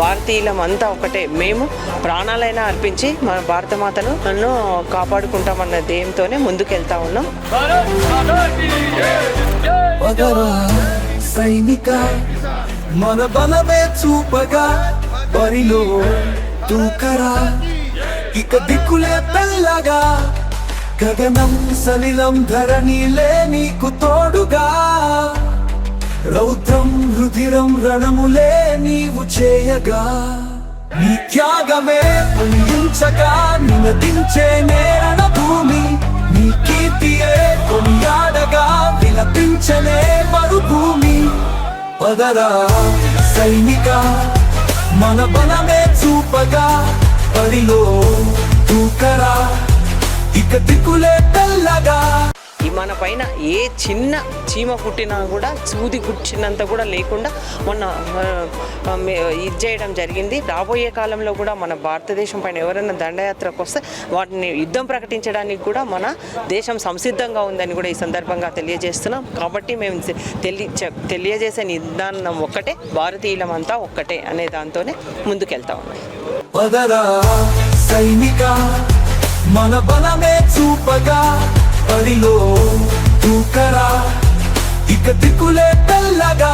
భారతీయులం అంతా ఒకటే. మేము ప్రాణాలైనా అర్పించి మన భారతమాతను నన్ను కాపాడుకుంటామన్న ధ్యేయంతోనే ముందుకెళ్తా ఉన్నాం. సైనిక మన బలమే చూపగా బరిలో దూకరా ఇక దిక్కులే తెల్లగా గగనం సలిలం ధరణిలే నీకు తోడుగా రౌద్రం రుధిరం రణములే నీవు చేయగా నీ త్యాగమే పుణ్యించగా నినదించే నేరణ భూమి నీ కీర్తియే కొనియాడగా విలపించనే మరుభూమి. పదరా సైనిక మన బలమే చూపగా బడిలో తూకరా ఇక దిక్కులే తెల్లగా. పైన ఏ చిన్న చీమ కుట్టినా కూడా సూది కుట్టినంత కూడా లేకుండా మొన్న ఇది చేయడం జరిగింది. రాబోయే కాలంలో కూడా మన భారతదేశం పైన ఎవరైనా దండయాత్రకు వస్తే వాటిని యుద్ధం ప్రకటించడానికి కూడా మన దేశం సంసిద్ధంగా ఉందని కూడా ఈ సందర్భంగా తెలియజేస్తున్నాం. కాబట్టి మేము తెలియ తెలి తెలియజేసే నిదానం ఒక్కటే భారతీయులమంతా ఒక్కటే అనే దాంతోనే ముందుకెళ్తా. ఉన్నాయి పదరా సైనిక మన బలమే చూపగా బడిలో తూకరా ఇక దిక్కులే తెల్లగా